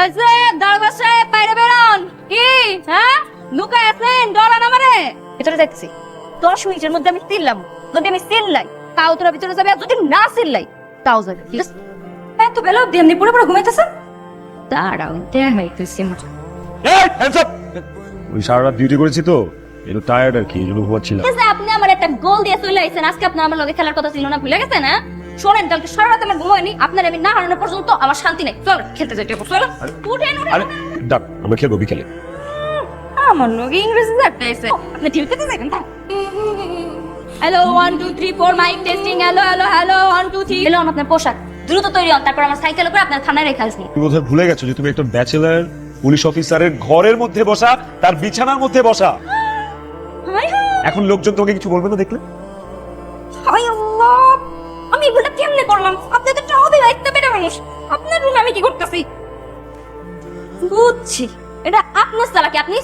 এই যে দরবার সাহেব বাইরে বেরোন। কি? হ্যাঁ? লুকায় আছেন ডরান আমারে? ভিতরে যাইতেছি। দশ মিনিটের মধ্যে আমি চিল্লাম যদি আমি চিল্লাই তাও তোরা ভিতরে যাবে আর যদি না চিল্লাই তাও যাবে। ঠিক আছে? এত বেলা অব্দি এমনি পুরো পুরো ঘুমাইতেছেন দাঁড়াও দেখাইতেছি এই ওই সারা রাত ডিউটি করেছি তো একটু টায়ার্ড আর কি এই ঘুমাচ্ছিলাম। আপনি আমার একটা গোল দিয়ে চলে আইছেন আজকে আপনি আমার লগে খেলার কথা ছিল না ভুলে গেছেন হ্যাঁ? শোনেন কালকে সারা রাত আমার আপনার আমি না হারানো পর্যন্ত আমার শান্তি নেই। চল খেলতে হবে চলো। উঠেন আরে ডাক আমরা খেলব বিকেলে। আমার লগে ইংরেজি জানতেছে আপনি যাবেন তা hello one two three four mic testing hello hello hello one two three এলো আপনার পোশাক দ্রুত তৈরি হন তারপর আমার সাইকেল করে আপনার থানায় রেখে আসব তুমি বোধহয় ভুলে গেছো যে তুমি একটা ব্যাচেলার পুলিশ অফিসারের ঘরের মধ্যে বসা তার বিছানার মধ্যে বসা। এখন লোকজন তোমাকে কিছু বলবে না দেখলে? হাই আল্লাহ। আমি এগুলো কেমনে করলাম? আপনি তো একটা অবিবাহিত বেটা মানুষ। আপনার রুমে আমি কি করতেছি? বুঝছি। এটা আপনার চালাকি আপনি